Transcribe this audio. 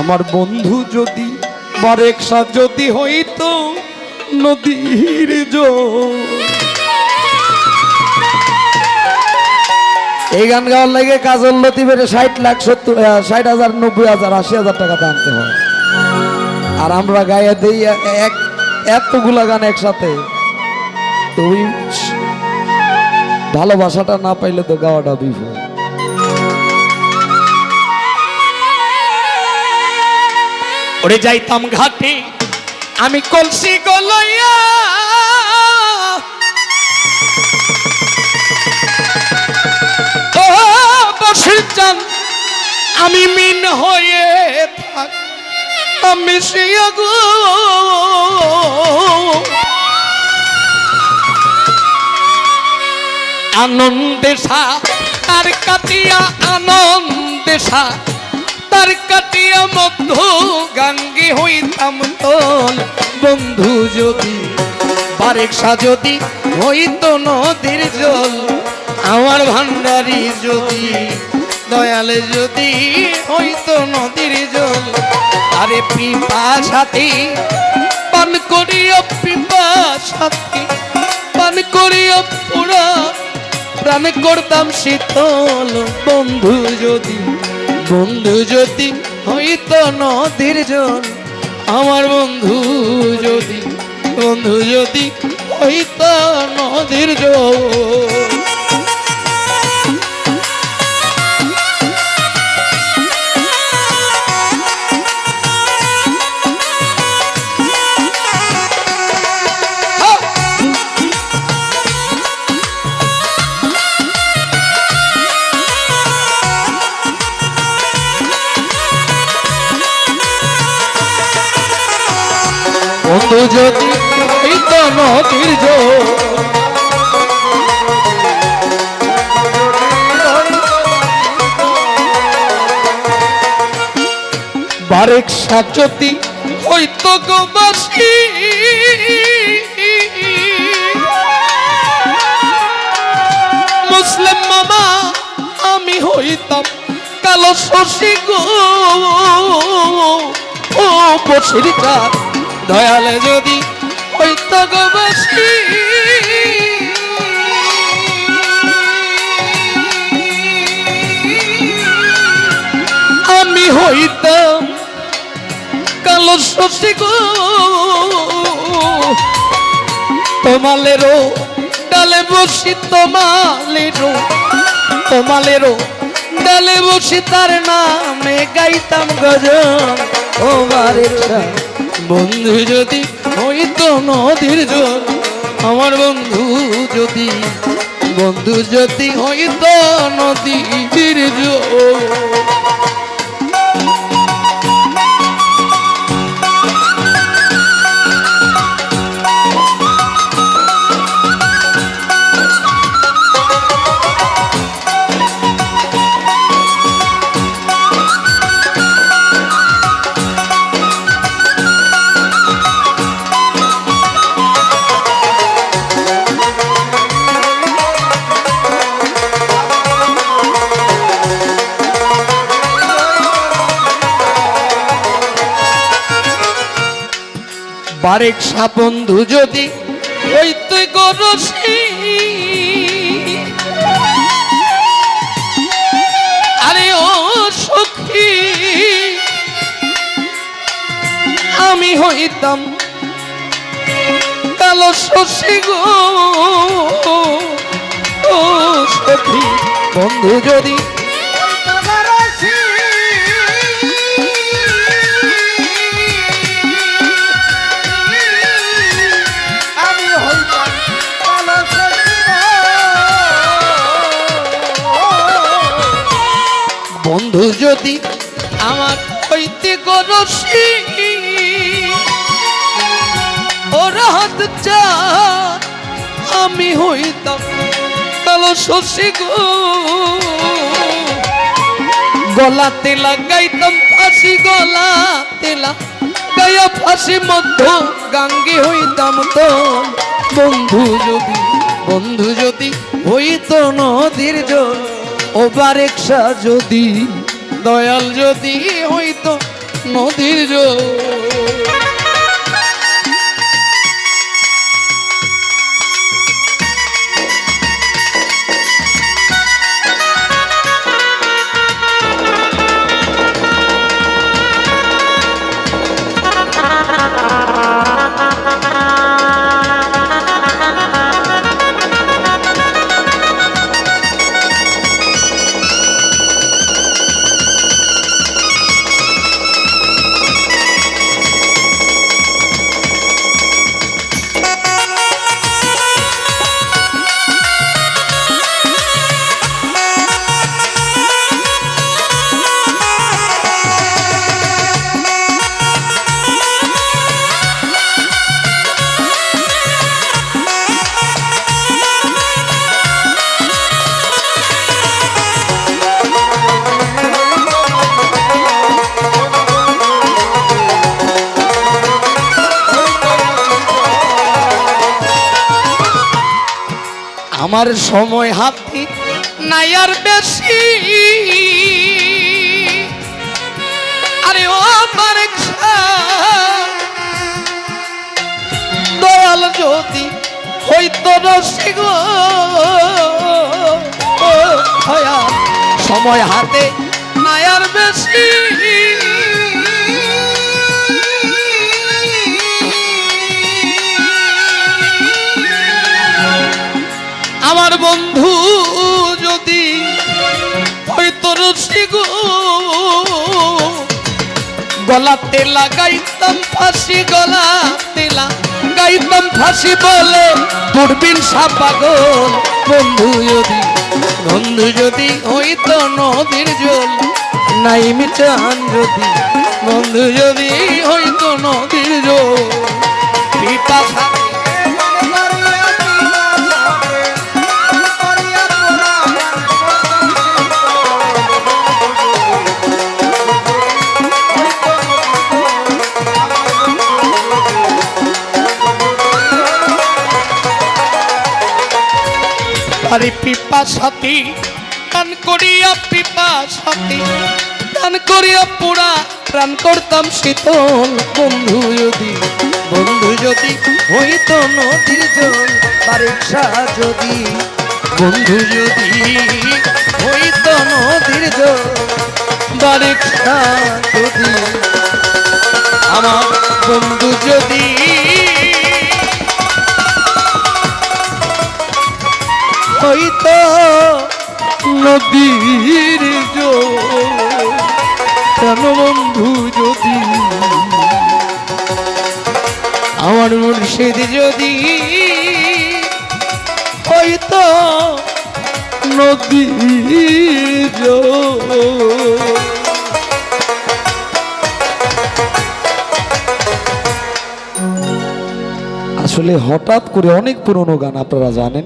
আমার বন্ধু যদি বারেকসা যদি হইতো নদীর এই গান গাওয়ার লাগে কাজল লতিফের ষাট লাখ সত্তর ষাট হাজার, নব্বই হাজার, আশি হাজার টাকা আনতে হয়। আর আমরা গায়ে দিই এক এতগুলা গান একসাথে। তো ওই ভালোবাসাটা না পাইলে তো গাওয়াটা বিফল। ওরে যাইতাম ঘাটে, আমি কলসি গলইয়া আমি মিন হয়ে থাক, আমি আনন্দে সা তার কাটিয়া আনন্দে সা তার কাটিয়া মধ্য গাঙ্গে হইতাম তোল বন্ধু যদি বারেকসা যদি হইত নদীর জল। আমার ভান্ডারি যদি, দয়ালে যদি হইত নদীর জল। আরে পিপা সাথী, পান করিও পিপা সাথী, পান করিও পুরা। প্রাণ করতাম শীতল, বন্ধু যদি বন্ধু যদি হইত নদীর জল। আমার বন্ধু যদি বন্ধু যদি হইত নদীর জল। যদি হইত নদীর বারেক সাচতি হইত গোবাসী মুসলিম মামা, আমি হইতাম কালো শশী গো। ও বসির দয়ালে যদি আমি হইতাম কালো শশী গো। তোমালেরও ডালে বসি, তোমালেরও তোমালেরও ডালে বসি, তার নামে গাইতাম গজন ও বারেকসা বন্ধু যদি হইতো নদীর জল। আমার বন্ধু যদি বন্ধু যদি হইতো নদীর জল। বারেক সা বন্ধু যদি হইতে গরসি। আরে ও সখী, আমি হইতাম কালো শশী গো। ও সখী, বন্ধু যদি বন্ধু যদি আমার হইতে গরসি, ওর আমি হইতাম কালো শশী গো। গলাতে লাগাইতাম ফাঁসি, গলাতে লাগাইয়া ফাঁসি মধ্য গাঙ্গে হইতাম তো। বন্ধু যদি বন্ধু যদি হইতো নদীর জল ও বারেকশা যদি দয়াল যদি হইতো নদীর জল। আমার সময় হাতি নাই আর বেশি। আরে ও আমার দয়াল যদি হইতো রসিগ সময় হাতে নাই আর বেশি। বন্ধু যদি হয়তো রসিগ গলাতে লাগাইতাম ফাঁসি, গলাতে লাগাইতাম ফাঁসি বলে দূরবীন সাপাগল বন্ধু যদি বন্ধু যদি হইতো নদীর জল। নাই মিটান যদি, বন্ধু যদি হইতো নদীর জল। পিপাসা আরে পিপা সাথী গান করিয়া পিপা সাথী। গান করিয়া পুরা প্রাণ করতাম শীতল বন্ধু যদি বন্ধু যদি হইতো নদীর জল বারিশা যদি, বন্ধু যদি হইতো নদীর জল, বারিকা যদি। আমার বন্ধু যদি হইতো নদীর কেন বন্ধু যদি? আমার মুর্শিদ যদি হইতো নদীর আসলে হঠাৎ করে অনেক পুরনো গান আপনারা জানেন।